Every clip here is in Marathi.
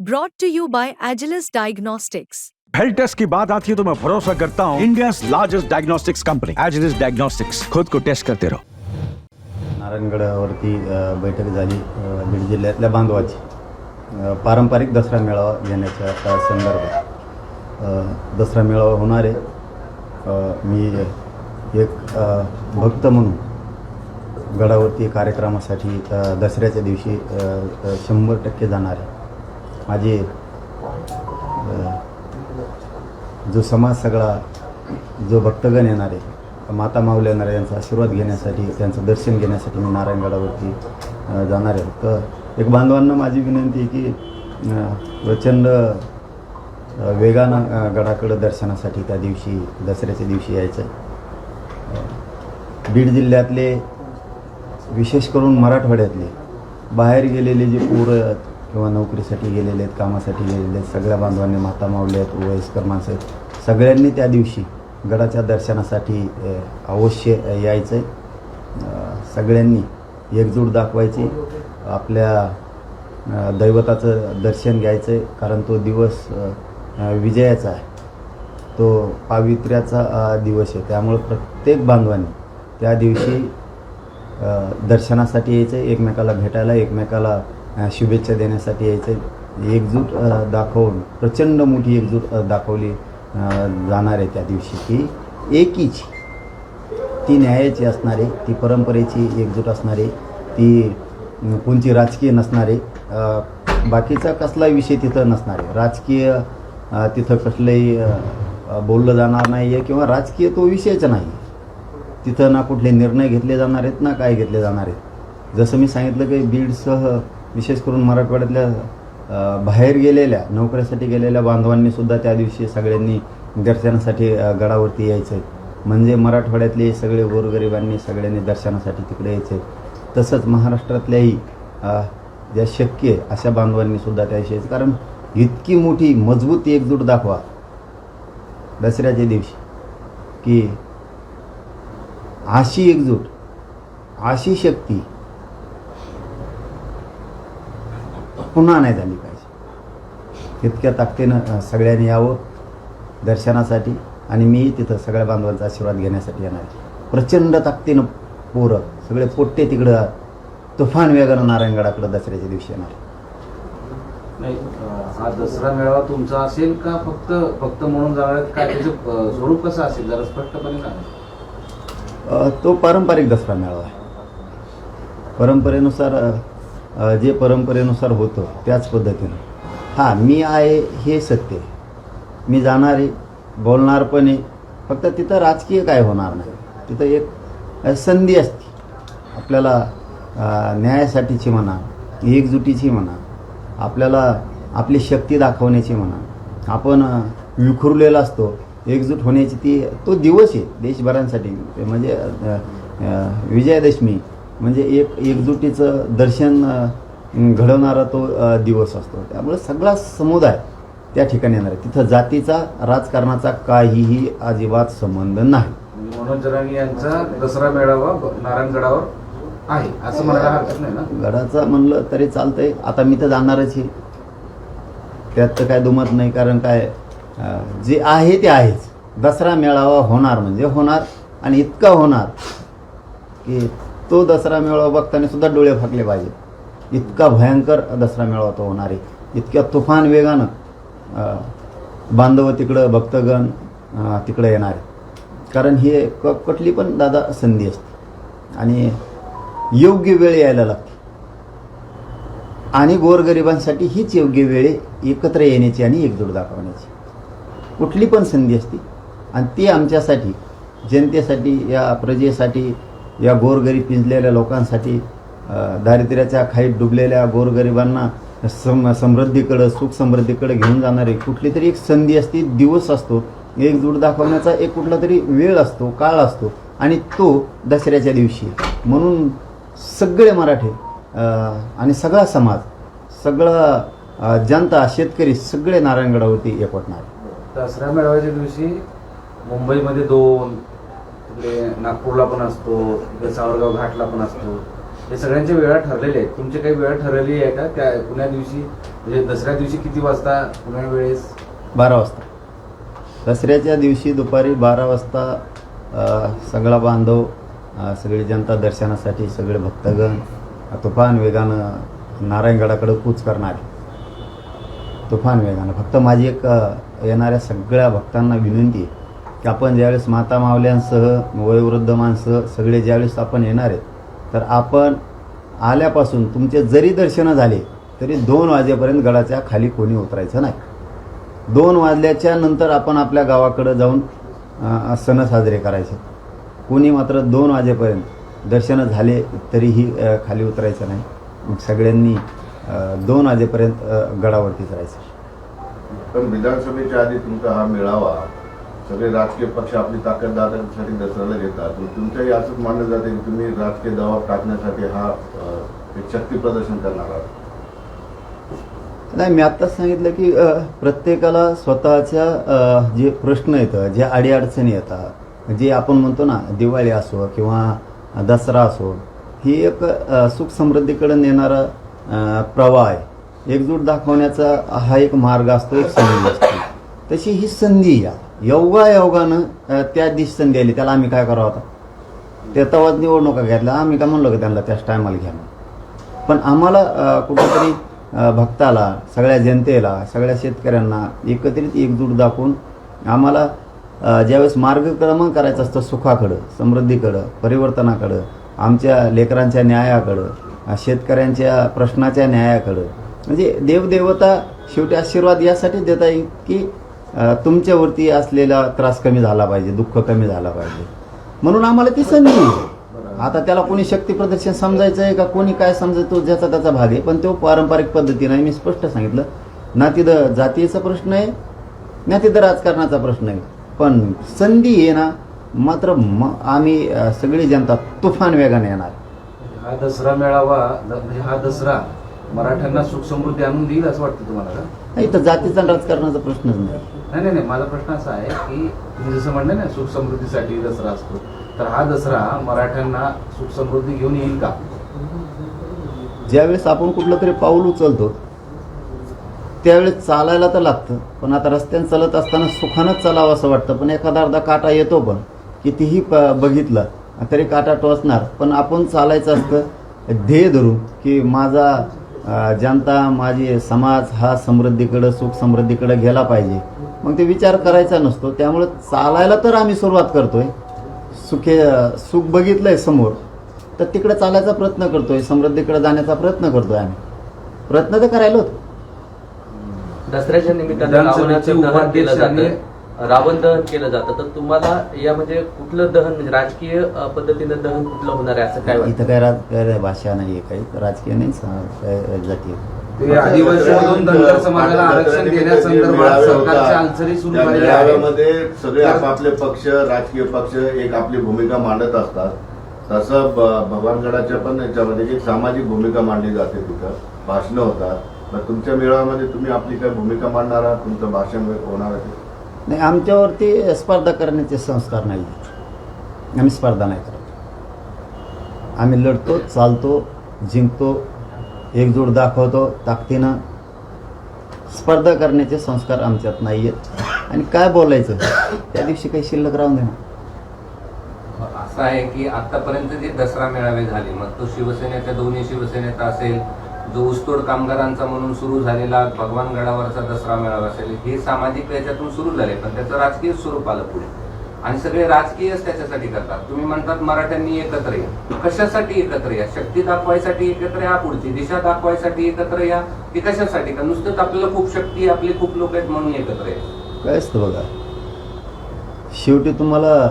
Brought to you by Agilus Diagnostics. Health test की बात आती है तो मैं भरोसा करता हूँ India largest diagnostics company Agilus diagnostics खुद को टेस्ट करते रहो नारायणगडावरती अ, बैठक झाली. अ, बीड जिल्ह्यातल्या बांधवाची अ, पारंपरिक दसरा मेळावा घेण्याच्या अ, संदर्भात. अ, दसरा मेळावा होणार आहे. अ, मी एक अ, भक्त म्हणून गडावरती कार्यक्रमासाठी अ, दसऱ्याच्या दिवशी अ, अ, शंभर टक्के जाणार आहे. माझे जो समाज सगळा जो भक्तगण येणार आहे माता माऊली येणार आहे यांचा आशीर्वाद घेण्यासाठी त्यांचं दर्शन घेण्यासाठी मी नारायणगडावरती जाणार आहे. तर एक बांधवांना माझी विनंती आहे की प्रचंड वेगानं गडाकडं दर्शनासाठी त्या दिवशी दसऱ्याच्या दिवशी यायचं बीड जिल्ह्यातले विशेष करून मराठवाड्यातले बाहेर गेलेले जे पूर किंवा नोकरीसाठी गेलेले आहेत कामासाठी गेलेले आहेत सगळ्या बांधवांनी माता मावले आहेत वयस्कर माणसं आहेत. सगळ्यांनी त्या दिवशी गडाच्या दर्शनासाठी अवश्य यायचं आहे सगळ्यांनी एकजूट दाखवायची. आपल्या दैवताचं दर्शन घ्यायचं आहे कारण तो दिवस विजयाचा आहे. तो पावित्र्याचा दिवस आहे. त्यामुळं प्रत्येक बांधवांनी त्या दिवशी दर्शनासाठी यायचं एकमेकाला भेटायला एकमेकाला शुभेच्छा देण्यासाठी यायचं. एकजूट दाखवून प्रचंड मोठी एकजूट दाखवली जाणार आहे त्या दिवशी. ती एकीची ती न्यायाची असणारी ती परंपरेची एकजूट असणारी ती कोणती राजकीय नसणारी बाकीचा कसलाही विषय तिथं नसणार आहे. राजकीय तिथं कसलंही बोललं जाणार नाही आहे किंवा राजकीय तो विषयच नाही. तिथं ना कुठले निर्णय घेतले जाणार आहेत ना काय घेतले जाणार आहेत. जसं मी सांगितलं की बीडसह विशेष करून मराठवाड्यातल्या बाहेर गेलेल्या नोकऱ्यासाठी गेलेल्या बांधवांनी सुद्धा त्या दिवशी सगळ्यांनी दर्शनासाठी गडावरती यायचं. आहे म्हणजे मराठवाड्यातले सगळे गोरगरिबांनी सगळ्यांनी दर्शनासाठी तिकडे यायचे. तसंच महाराष्ट्रातल्याही ज्या शक्य आहे अशा बांधवांनी सुद्धा त्या दिवशी यायचं. कारण इतकी मोठी मजबूत एकजूट दाखवा दसऱ्याच्या दिवशी की अशी एकजूट अशी शक्ती पुन्हा नाही झाली पाहिजे. तितक्या ताकदीनं सगळ्यांनी यावं दर्शनासाठी आणि मी तिथं सगळ्या बांधवांचा आशीर्वाद घेण्यासाठी येणार प्रचंड ताकदीनं पोरं सगळे पोट्टे तिकडं तुफान वेगानं नारायणगडाकडं दसऱ्याच्या दिवशी येणार. नाही हा दसरा मेळावा तुमचा असेल का फक्त फक्त म्हणून जाणार? काय त्याचं स्वरूप कसं असेल? जरा स्पष्टपणे सांगा. तो पारंपरिक दसरा मेळावा आहे. परंपरेनुसार जे परंपरेनुसार होतं त्याच पद्धतीनं. हां मी आहे हे सत्य आहे. मी जाणार आहे बोलणार पण आहे. फक्त तिथं राजकीय काय होणार नाही. तिथं एक संधी असते. आपल्याला न्यायासाठीची म्हणा एकजुटीची म्हणा आपल्याला आपली शक्ती दाखवण्याची म्हणा. आपण विखुरलेला असतो. एकजूट होण्याची ती तो दिवस आहे देशभरांसाठी. म्हणजे विजयादशमी. म्हणजे एक एकजुटीचं दर्शन घडवणारा तो दिवस असतो. त्यामुळे सगळा समुदाय त्या ठिकाणी येणार आहे. तिथं जातीचा राजकारणाचा काहीही अजिबात संबंध नाही. मनोज जरांगे यांचा दसरा मेळावा नारायणगडावर आहे. असं म्हणायला हरकत नाही ना? गडाचं म्हणलं तरी चालतंय. आता मी तर जाणारच आहे. त्यात तर काय दुमत नाही कारण काय जे आहे ते आहेच. दसरा मेळावा होणार म्हणजे होणार आणि इतका होणार की तो दसरा मेळावा बघताना सुद्धा डोळे फाकले पाहिजेत इतका भयंकर दसरा मेळावा तो होणार आहे. इतक्या तुफान वेगानं बांधव तिकडं भक्तगण तिकडं येणार आहे कारण हे क कुठली पण दादा संधी असते. आणि योग्य वेळ यायला लागते. आणि गोरगरिबांसाठी हीच योग्य वेळ एकत्र येण्याची आणि एकजूट दाखवण्याची. कुठली पण संधी असते. आणि ती आमच्यासाठी जनतेसाठी या प्रजेसाठी या गोरगरीब पिंजलेल्या लोकांसाठी दारिद्र्याच्या खाईत डुबलेल्या गोरगरिबांना सम समृद्धीकडं सुख समृद्धीकडे घेऊन जाणारी कुठली तरी एक संधी असते दिवस असतो एकजूट दाखवण्याचा एक कुठला तरी वेळ असतो काळ असतो आणि तो दसऱ्याच्या दिवशी. म्हणून सगळे मराठे आणि सगळा समाज सगळा जनता शेतकरी सगळे नारायणगडावरती एकवटणार दसरा मेळाव्याच्या दिवशी मुंबईमध्ये दोन तिकडे नागपूरला पण असतो तिकडे सावरगाव घाटला पण असतो. हे सगळ्यांच्या वेळा ठरलेल्या आहेत. तुमच्या काही वेळा ठरलेली आहे का? त्या पुण्या दिवशी म्हणजे दसऱ्या दिवशी किती वाजता पुण्या वेळेस? बारा वाजता. दसऱ्याच्या दिवशी दुपारी बारा वाजता सगळा बांधव सगळी जनता दर्शनासाठी सगळे भक्तगण तुफान वेगानं नारायणगडाकडे कूच करणार. तुफान वेगानं. फक्त माझी एक येणाऱ्या सगळ्या भक्तांना विनंती आहे. की आपण ज्यावेळेस माता मावल्यांसह वयोवृद्ध माणसं सगळे ज्यावेळेस आपण येणार आहेत तर आपण आल्यापासून तुमचे जरी दर्शनं झाले तरी दोन वाजेपर्यंत गडाच्या खाली कोणी उतरायचं नाही. दोन वाजल्याच्या नंतर आपण आपल्या गावाकडं जाऊन सण साजरे करायचे. कोणी मात्र दोन वाजेपर्यंत दर्शनं झाले तरीही खाली उतरायचं नाही. मग सगळ्यांनी दोन वाजेपर्यंत गडावरतीच राहायचं. पण विधानसभेच्या आधी तुमचा हा मेळावा सगळे राजकीय पक्ष आपली ताकद दाखवण्यासाठी दसऱ्याला घेतात. पण तुमच्याही असंच मानलं जाते की तुम्ही राजकीय दबाव टाकण्यासाठी हा एक शक्ती प्रदर्शन करणार आहात. नाही मी आत्ताच सांगितलं की प्रत्येकाला स्वतःच्या जे प्रश्न येतं जे अडीअडचणी येतात जे आपण म्हणतो ना दिवाळी असो किंवा दसरा असो ही एक सुख समृद्धीकडे नेणारा प्रवाह आहे. एकजूट दाखवण्याचा हा एक मार्ग असतो एक संधी असते. तशी ही संधी या. योगा योगानं त्या दिवशी संधी त्याला आम्ही काय करावं आता? ते तवाच निवडणुका घेतल्या. आम्ही काय म्हणलो की त्यांना त्याच टायमाला घ्या पण आम्हाला कुठेतरी भक्ताला सगळ्या जनतेला सगळ्या शेतकऱ्यांना एकत्रित एकजूट दाखवून आम्हाला ज्यावेळेस मार्गक्रमण करायचं असतं सुखाकडं समृद्धीकडं परिवर्तनाकडं आमच्या लेकरांच्या न्यायाकडं शेतकऱ्यांच्या प्रश्नाच्या न्यायाकडं म्हणजे देवदेवता शेवटी आशीर्वाद यासाठी देता येईल की तुमच्यावरती असलेला त्रास कमी झाला पाहिजे दुःख कमी झाला पाहिजे. म्हणून आम्हाला ती संधी आहे. आता त्याला कोणी शक्ती प्रदर्शन समजायचं आहे का कोणी काय समजायचं तो ज्याचा त्याचा भाग आहे पण तो पारंपरिक पद्धतीने मी स्पष्ट सांगितलं ना तिथं जातीचा प्रश्न आहे ना तिथं राजकारणाचा प्रश्न आहे. पण संधी आहे ना मात्र म आम्ही सगळी जनता तुफान वेगाने येणार. हा दसरा मेळावा म्हणजे हा दसरा मराठ्यांना सुख समृद्धी आणून देईल असं वाटतं तुम्हाला नाही तर जातीचा राजकारणाचा प्रश्नच नाही. नाही नाही नाही. माझा प्रश्न असा आहे की तुम्ही जसं म्हणलं ना सुख समृद्धीसाठी दसरा असतो. तर हा दसरा मराठ्यांना सुख समृद्धी घेऊन येईल का? ज्यावेळेस आपण कुठलं तरी पाऊल उचलतो त्यावेळेस चालायला तर लागतं. पण आता रस्त्याने चालत असताना सुखानंच चालावं असं वाटतं. पण एखादा अर्धा काटा येतो पण. कितीही प बघितलं तरी काटा टोचणार. पण आपण चालायचं असतं ध्येय धरून की माझा जनता माझी समाज हा समृद्धीकडं सुख समृद्धीकडं गेला पाहिजे. मग ते विचार करायचा नसतो. त्यामुळे चालायला तर आम्ही सुरुवात करतोय. सुखे सुख बघितलंय समोर. तर तिकडे चालायचा प्रयत्न करतोय. समृद्धीकडे जाण्याचा प्रयत्न करतोय आम्ही. प्रयत्न तर करायला होतो. दसऱ्याच्या निमित्तानं रावण दहन केलं जातं. तर तुम्हाला या म्हणजे कुठलं दहन म्हणजे राजकीय पद्धतीनं दहन कुठलं होणार आहे? असं काय इथं काय राज काय भाषा नाही आहे काही. राजकीय नाही जातीय. ते आदिवासीमधून धनगर समाजाला आरक्षण देण्यासंदर्भात सरकारच्या हालचाली सुरू झालेल्या आहेत सगळे आपापले पक्ष राजकीय पक्ष एक आपली भूमिका मांडत असतात. तसं भगवानगडाच्या पण याच्यामध्ये एक सामाजिक भूमिका मांडली जाते तिथं. भाषणं होतात. मग तुमच्या मेळाव्यामध्ये तुम्ही आपली काय भूमिका मांडणार आहात? तुमचं भाषण होणार आहे? नाही आमच्यावरती स्पर्धा करण्याचे संस्कार नाही. आम्ही स्पर्धा नाही करत. आम्ही लढतो चालतो जिंकतो एकजूट दाखवतो ताकदीनं. स्पर्धा करण्याचे संस्कार आमच्यात नाही आहेत आणि काय बोलायचं? त्या दिवशी काही शिल्लक राहून देणार हो, असं आहे की आतापर्यंत जे दसरा मेळावे झाले मग तो शिवसेनेच्या दोन्ही शिवसेनेचा असेल जो ऊसतोड कामगारांचा म्हणून सुरू झालेला भगवानगडावरचा दसरा मेळावा असेल हे सामाजिक याच्यातून सुरू झाले पण त्याचं राजकीय स्वरूप आलं पुढे. आणि सगळे राजकीयच त्याच्यासाठी करतात. तुम्ही म्हणतात मराठ्यांनी एकत्र या. कशासाठी एकत्र या? शक्ती दाखवायसाठी एकत्र या? पुढची दिशा दाखवायसाठी एकत्र या? की कशासाठी? का नुसतंच आपल्याला खूप शक्ती आपले खूप लोक आहेत म्हणून एकत्र या? काय असतं बघा? शेवटी तुम्हाला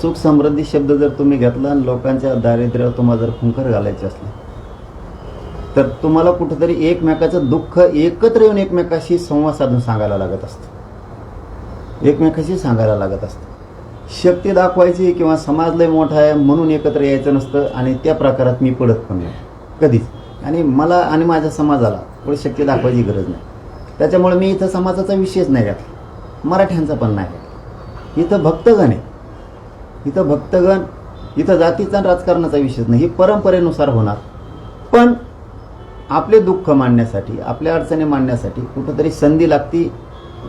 सुख समृद्धी शब्द जर तुम्ही घेतला आणि लोकांच्या दारिद्र्यावर तुम्हाला जर खुंकर घालायचे असले तर तुम्हाला कुठंतरी एकमेकाचं दुःख एकत्र येऊन एकमेकाशी संवाद साधून सांगायला लागत असतं. एकमेकाशी सांगायला लागत असतं. शक्ती दाखवायची किंवा समाज लय मोठा आहे म्हणून एकत्र यायचं नसतं आणि त्या प्रकारात मी पडत पण नाही. कधीच. आणि मला आणि माझ्या समाजाला पुढे शक्ती दाखवायची गरज नाही. त्याच्यामुळे मी इथं समाजाचा विषयच नाही घातला. मराठ्यांचा पण नाही घातला. इथं भक्तगण आहे. इथं भक्तगण इथं जातीचा राजकारणाचा विषयच नाही. ही परंपरेनुसार होणार. पण आपले दुःख मांडण्यासाठी आपल्या अडचणी मांडण्यासाठी कुठंतरी संधी लागती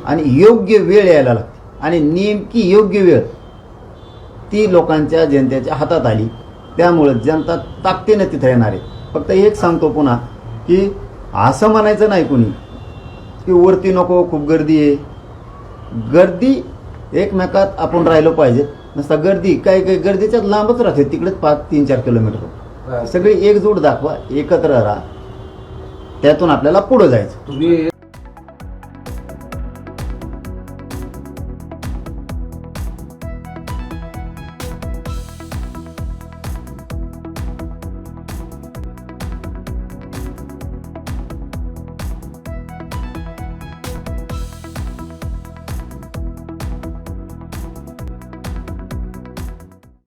आणि योग्य वेळ यायला लागते. आणि नेमकी योग्य वेळ ती लोकांच्या जनतेच्या हातात आली. त्यामुळं जनता ताकदीनं तिथे येणार आहे. फक्त एक सांगतो पुन्हा की असं म्हणायचं नाही कुणी की वरती नको खूप गर्दी आहे. गर्दी एकमेकात आपण राहिलो पाहिजे. नसता गर्दी काही काही गर्दीच्या लांबच राहते. तिकडेच पाच तीन चार किलोमीटर. सगळी एकजूट दाखवा एकत्र राहा. त्यातून आपल्याला पुढं जायचं. तुम्ही